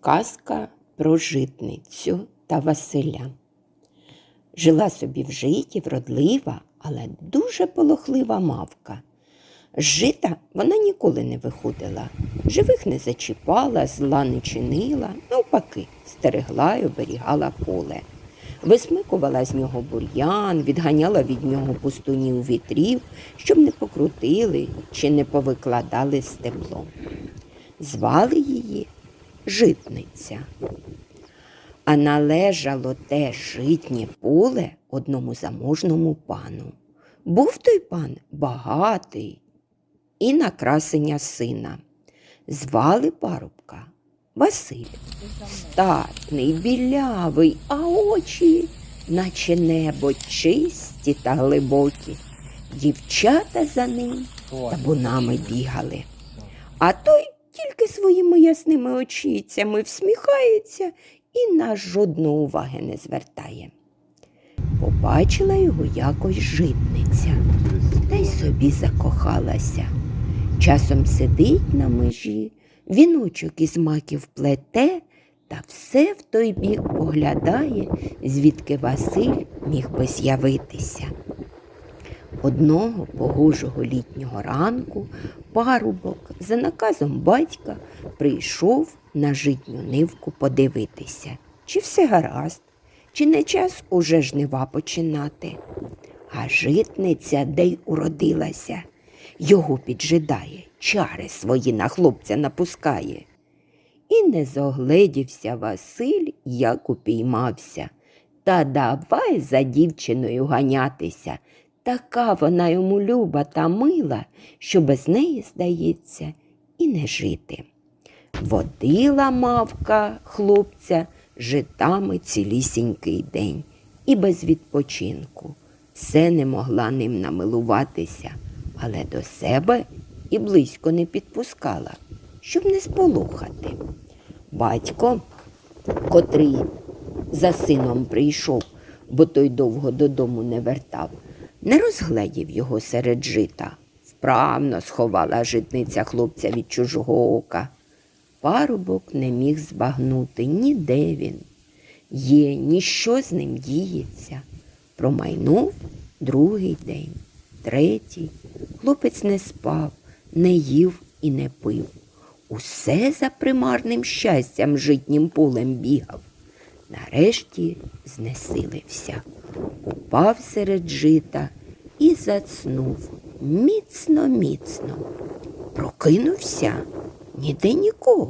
Казка про житницю та Василя. Жила собі в житі вродлива, але дуже полохлива мавка. Жита вона ніколи не виходила, живих не зачіпала, зла не чинила, навпаки, стерегла й оберігала поле. Висмикувала з нього бур'ян, відганяла від нього пустунів вітрів, щоб не покрутили чи не повикладали стебло. Звали її житниця. А належало те житнє поле одному заможному пану. Був той пан багатий і на красення сина. Звали парубка Василь. Статний, білявий, а очі, наче небо, чисті та глибокі. Дівчата за ним табунами бігали. А той тільки своїми ясними очицями всміхається і на жодну уваги не звертає. Побачила його якось житниця, та й собі закохалася. Часом сидить на межі, віночок із маків плете, та все в той бік поглядає, звідки Василь міг би з'явитися. Одного погожого літнього ранку парубок за наказом батька прийшов на житню нивку подивитися, чи все гаразд, чи не час уже жнива починати. А житниця де й уродилася, його піджидає, чари свої на хлопця напускає. І не зогледівся Василь, як упіймався. Та давай за дівчиною ганятися. Така вона йому люба та мила, що без неї, здається, і не жити. Водила мавка хлопця житами цілісінький день і без відпочинку. Все не могла ним намилуватися, але до себе і близько не підпускала, щоб не сполохати. Батько, котрий за сином прийшов, бо той довго додому не вертав, не розгледів його серед жита. Вправно сховала житниця хлопця від чужого ока. Парубок не міг збагнути ніде він. Є, ніщо з ним діється. Промайнув другий день, третій. Хлопець не спав, не їв і не пив. Усе за примарним щастям житнім полем бігав. Нарешті знесилився, упав серед жита і заснув міцно, міцно. Прокинувся ніде нікого.